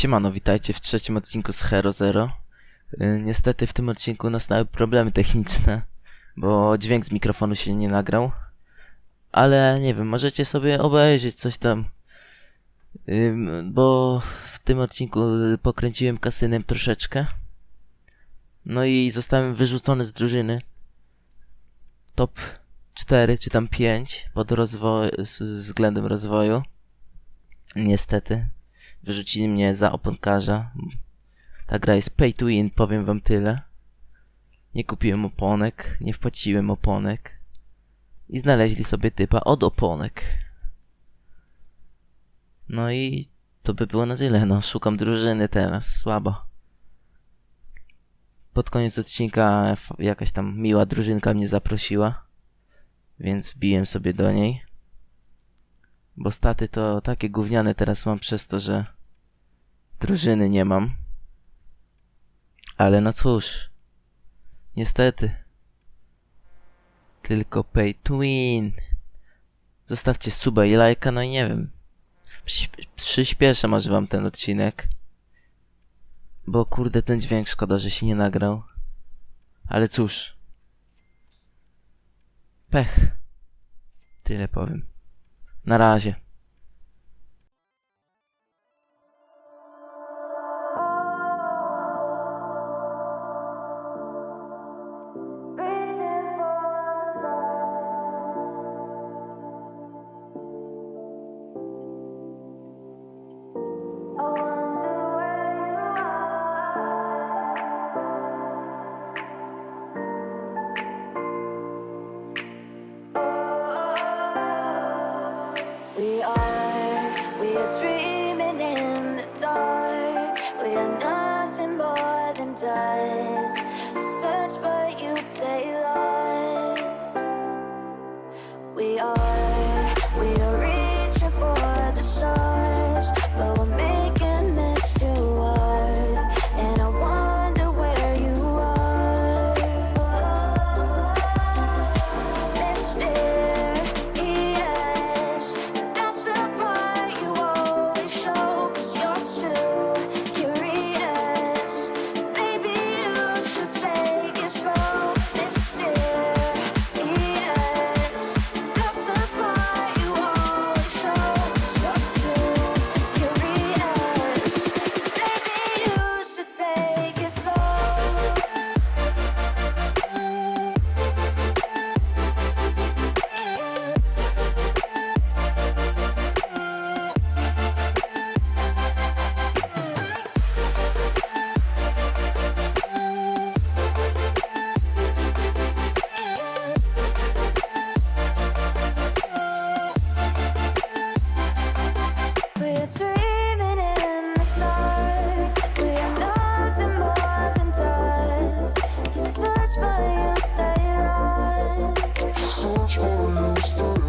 Siemano, witajcie w trzecim odcinku z Hero Zero. Y, niestety w tym odcinku nastały problemy techniczne, bo dźwięk z mikrofonu się nie nagrał. Ale nie wiem, możecie sobie obejrzeć coś tam. Bo w tym odcinku pokręciłem kasynem troszeczkę. No i zostałem wyrzucony z drużyny. Top 4 czy tam 5 pod rozwoj- z względem rozwoju. Niestety. Wyrzucili mnie za oponkarza. Ta gra jest pay to win, powiem wam tyle. Nie kupiłem oponek, nie wpłaciłem oponek. I znaleźli sobie typa od oponek. No i to by było na tyle. No, szukam drużyny teraz, słabo. Pod koniec odcinka jakaś tam miła drużynka mnie zaprosiła. Więc wbiłem sobie do niej. Bo staty to takie gówniane teraz mam przez to, że drużyny nie mam. Ale no cóż. Niestety. Tylko pay to win. Zostawcie suba i lajka, no i nie wiem. Przyspieszę może wam ten odcinek. Bo kurde ten dźwięk szkoda, że się nie nagrał. Ale cóż. Pech. Tyle powiem. Na razie. dreaming in the dark. We are nothing more than dust. Search, but you stay lost. We are. much more